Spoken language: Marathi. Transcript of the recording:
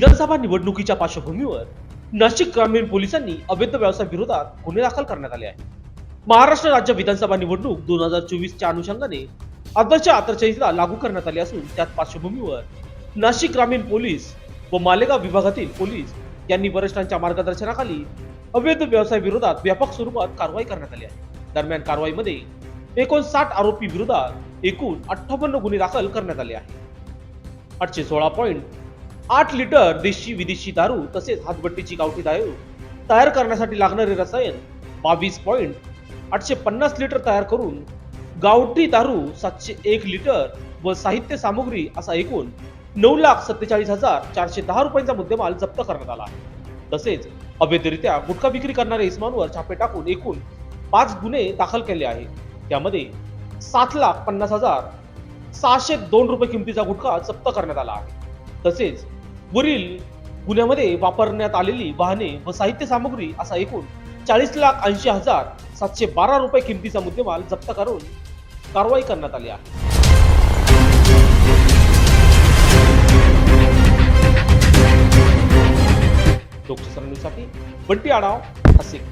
विधानसभा निवडणुकीच्या पार्श्वभूमीवर नाशिक ग्रामीण पोलिसांनी अवैध व्यवसाय विरोधात गुन्हे दाखल करण्यात आले आहे महाराष्ट्र राज्य विधानसभा निवडणूक दोन हजार चोवीसच्या अनुषंगाने आदर्श आचारसंहिता लागू करण्यात आली असून त्याच पार्श्वभूमीवर नाशिक ग्रामीण पोलीस व मालेगाव विभागातील पोलीस यांनी वरिष्ठांच्या मार्गदर्शनाखाली अवैध व्यवसाय विरोधात व्यापक स्वरूपात कारवाई करण्यात आली आहे. दरम्यान कारवाईमध्ये एकोणसाठ आरोपी विरोधात एकूण अठ्ठावन्न गुन्हे दाखल करण्यात आले आहे आठशे सोळा पॉईंट आठ लिटर देशी विदेशी दारू तसेच हातभट्टीची गावठी दारू तयार करण्यासाठी लागणारे रसायन बावीस पॉईंट आठशे पन्नास लिटर तयार करून गावठी दारू सातशे एक लिटर व साहित्य सामुग्री असा एकूण नऊ लाख सत्तेचाळीस हजार चारशे दहा रुपयांचा मुद्देमाल जप्त करण्यात आला आहे. तसेच अवैधरित्या गुटखा विक्री करणाऱ्या इस्मानवर छापे टाकून एकूण पाच गुन्हे दाखल केले आहेत. त्यामध्ये सात लाख पन्नास हजार सहाशे दोन रुपये किमतीचा गुटखा जप्त करण्यात आला आहे. तसेच वरील गुन्ह्यामध्ये वापरण्यात आलेली वाहने व साहित्य सामग्री असा एकूण चाळीस लाख ऐंशी हजार सातशे बारा रुपये किमतीचा मुद्देमाल जप्त करून कारवाई करण्यात आली आहे. लोकशाही बंटी आढाव नाशिक.